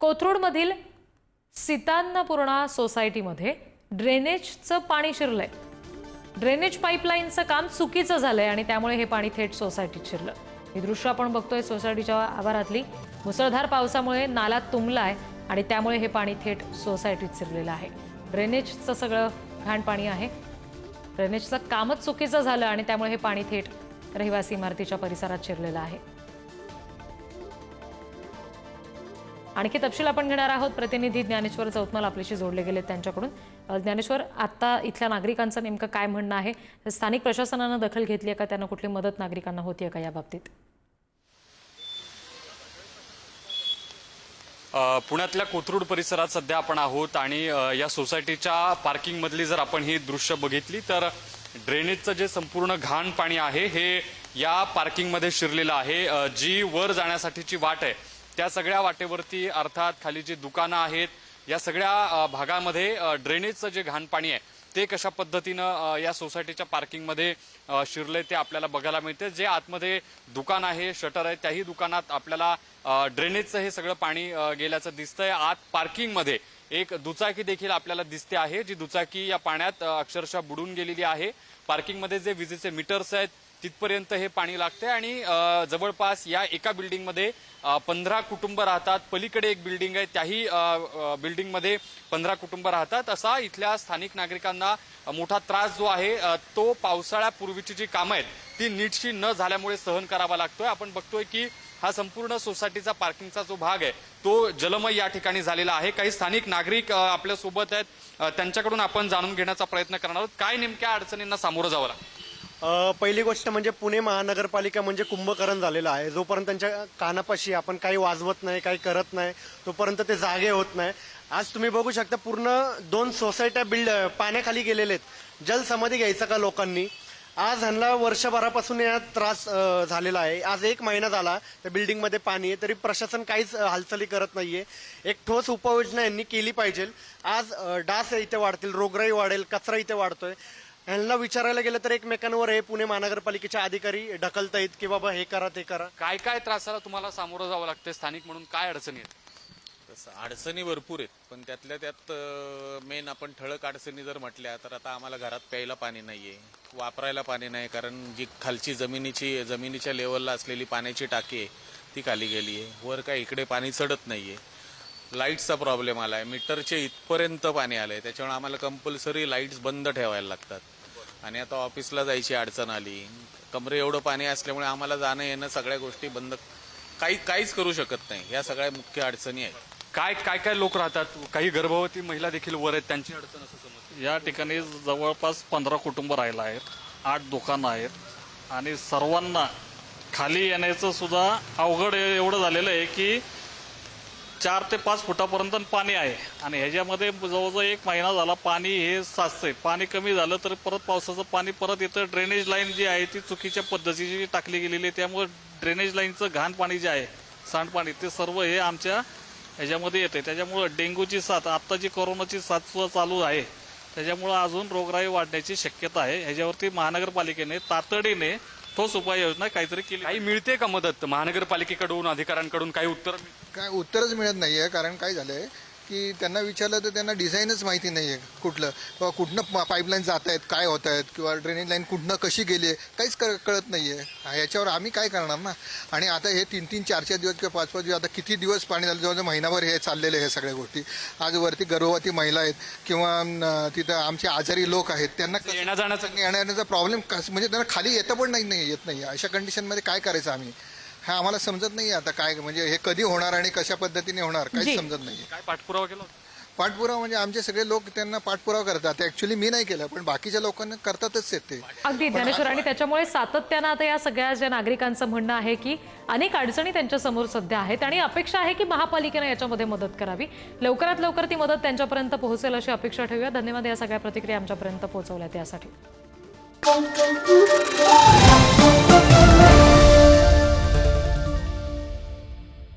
कोथरूडमधील सीतान्नपूर्णा सोसायटीमध्ये ड्रेनेजचं पाणी शिरलंय. ड्रेनेज पाईपलाईनचं काम चुकीचं झालंय आणि त्यामुळे हे पाणी थेट सोसायटीत शिरलं. ही दृश्य आपण बघतोय सोसायटीच्या आवारातली. मुसळधार पावसामुळे नाला तुंबलाय आणि त्यामुळे हे पाणी थेट सोसायटीत शिरलेलं आहे. ड्रेनेजचं सगळं घाण पाणी आहे. ड्रेनेजचं कामच चुकीचं झालं आणि त्यामुळे हे पाणी थेट रहिवासी इमारतीच्या परिसरात शिरलेलं आहे. आणखी तपशील आपण घेणार आहोत. प्रतिनिधी ज्ञानेश्वर चौतमल आपल्याशी जोडले गेले त्यांच्याकडून. ज्ञानेश्वर आता इथल्या नागरिकांचं नेमकं काय म्हणणं आहे? स्थानिक प्रशासनानं दखल घेतली आहे का? त्यांना कुठली मदत नागरिकांना होती का या बाबतीत? पुण्यातल्या कोथरूड परिसरात सध्या आपण आहोत आणि या सोसायटीच्या पार्किंगमधली जर आपण ही दृश्य बघितली तर ड्रेनेजचं जे संपूर्ण घाण पाणी आहे हे या पार्किंगमध्ये शिरलेलं आहे. जी वर जाण्यासाठीची वाट आहे त्या सगळ्या वाटेवरती अर्थात खाली जी दुकानं आहेत या सगळ्या भागामध्ये ड्रेनेजचं जे घाण पाणी आहे ते कशा पद्धतीनं या सोसायटीच्या पार्किंगमध्ये शिरले ते आपल्याला बघायला मिळते. जे आतमध्ये दुकान आहे शटर आहे त्याही दुकानात आपल्याला ड्रेनेजचं हे सगळं पाणी गेल्याचं दिसतंय. आत पार्किंगमध्ये एक दुचाकी देखील आपल्याला दिसते आहे जी दुचाकी या पाण्यात अक्षरशः बुडून गेलेली आहे. पार्किंगमध्ये जे विजेचे मीटर्स आहेत तिथपर्यंत हे पाणी लागते आणि जवळपास या एका बिल्डिंगमध्ये पंधरा कुटुंब राहतात. पलीकडे एक बिल्डिंग आहे त्याही बिल्डिंगमध्ये पंधरा कुटुंब राहतात. असा इथल्या स्थानिक नागरिकांना मोठा त्रास जो आहे तो पावसाळ्यापूर्वीची जी कामं आहेत ती नीटशी न झाल्यामुळे सहन करावा लागतोय. आपण बघतोय की हा संपूर्ण सोसायटीचा पार्किंगचा जो भाग आहे तो जलमय या ठिकाणी झालेला आहे. काही स्थानिक नागरिक आपल्यासोबत आपल्यासोबत आहेत त्यांच्याकडून आपण जाणून घेण्याचा प्रयत्न करणार आहोत. काय नेमक्या अडचणींना सामोरं जावं लागतं? पहिली गोष्ट म्हणजे पुणे महानगरपालिका म्हणजे कुंभकरण झालेलं आहे. जोपर्यंत त्यांच्या कानापाशी आपण काही वाजवत नाही काही करत नाही तोपर्यंत ते जागे होत नाही. आज तुम्ही बघू शकता पूर्ण दोन सोसायट्या बिल्ड पाण्याखाली गेलेले आहेत. जलसमाधी घ्यायचा का लोकांनी? आज ह्यांना वर्षभरापासून या त्रास झालेला आहे. आज एक महिना झाला त्या बिल्डिंगमध्ये पाणी आहे तरी प्रशासन काहीच हालचाली करत नाही आहे एक ठोस उपाययोजना यांनी केली पाहिजे. आज डास इथे वाढतील रोगराई वाढेल कचरा इथे वाढतोय. ह्यांना विचारायला गेलं तर एकमेकांवर हे पुणे महानगरपालिकेचे अधिकारी ढकलतायत की बाबा हे करा ते करा. काय काय त्रासाला तुम्हाला सामोरं जावं लागतं स्थानिक म्हणून काय अडचणी आहेत? तसं अडचणी भरपूर आहेत पण त्यातल्या त्यात मेन आपण ठळक अडचणी जर म्हटल्या तर आता आम्हाला घरात प्यायला पाणी नाहीये वापरायला पाणी नाही कारण जी खालची जमिनीची जमिनीच्या लेवलला असलेली पाण्याची टाकी आहे ती खाली गेली आहे. वर काय इकडे पाणी चढत नाहीये. लाईट्सचा प्रॉब्लेम आलाय मीटरचे इथपर्यंत पाणी आलंय त्याच्यामुळे आम्हाला कंपल्सरी लाईट्स बंद ठेवायला लागतात. आणि आता ऑफिसला जायची अडचण आली. कमरे एवढं पाणी असल्यामुळे आम्हाला जाणं येणं सगळ्या गोष्टी बंद काही काहीच करू शकत नाही. या सगळ्या मुख्य अडचणी आहेत. काय काय काय लोक राहतात? काही गर्भवती महिला देखील वर आहेत त्यांची अडचण असं समज या ठिकाणी जवळपास पंधरा कुटुंब राहिलं आहेत. आठ दुकानं आहेत. आणि सर्वांना खाली येण्याचं सुद्धा अवघड एवढं झालेलं आहे की चार ते पाच फुटापर्यंत पाणी आहे. आणि ह्याच्यामध्ये जवळजवळ एक महिना झाला पाणी हे साचतंय. पाणी कमी झालं तर परत पावसाचं पाणी परत येतं. ड्रेनेज लाईन जी आहे ती चुकीच्या पद्धतीची टाकली गेलेली आहे. त्यामुळे ड्रेनेज लाईनचं घाण पाणी जे आहे सांडपाणी ते सर्व हे आमच्या ह्याच्यामध्ये येते त्याच्यामुळं डेंग्यूची साथ आत्ता जी कोरोनाची साथ सुद्धा चालू आहे त्याच्यामुळं अजून रोगराई वाढण्याची शक्यता आहे. ह्याच्यावरती महानगरपालिकेने तातडीने ठोस उपाययोजना काहीतरी केली. काही मिळते का मदत? महानगरपालिकेकडून अधिकाऱ्यांकडून काही उत्तर काय उत्तरच मिळत नाहीये कारण काय झालंय की त्यांना विचारलं तर त्यांना डिझाईनच माहिती नाहीये कुठलं. किंवा कुठनं पाईपलाईन जात आहेत काय होत आहेत किंवा ड्रेनेज लाईन कुठनं कशी गेली आहे काहीच क- कळत नाहीये. हा, याच्यावर आम्ही काय करणार ना? आणि आता हे तीन तीन चार चार दिवस किंवा पाच पाच दिवस आता किती दिवस पाणी झालं जवळजवळ महिनाभर हे चाललेले हे सगळ्या गोष्टी. आज वरती गर्भवती महिला आहेत किंवा तिथं आमचे आजारी लोक आहेत त्यांना येण्या जाण्याचं येण्याचा प्रॉब्लेम कस म्हणजे त्यांना खाली येतं पण नाही नाही येत नाही. अशा कंडिशनमध्ये काय करायचं आम्ही? हा आम्हाला समजत नाही आता काय म्हणजे हे कधी होणार आणि कशा पद्धतीने होणार जी. काहीच समजत नाही काय पाठपुरावा केला होता? पाठपुरावा म्हणजे आमचे सगळे लोक त्यांना पाठपुरावा करतात. ऍक्च्युली मी नाही केलं पण बाकीच्या लोकांना करतातच आहेत ते अगदी ज्ञानेश्वर आणि त्याच्यामुळे सातत्यानं आता या सगळ्या ज्या नागरिकांचं म्हणणं आहे की अनेक अडचणी त्यांच्यासमोर सध्या आहेत आणि अपेक्षा आहे की महापालिकेनं याच्यामध्ये मदत करावी. लवकरात लवकर ती मदत त्यांच्यापर्यंत पोहोचेल अशी अपेक्षा ठेवूया धन्यवाद या सगळ्या प्रतिक्रिया आमच्यापर्यंत पोहोचवल्या त्यासाठी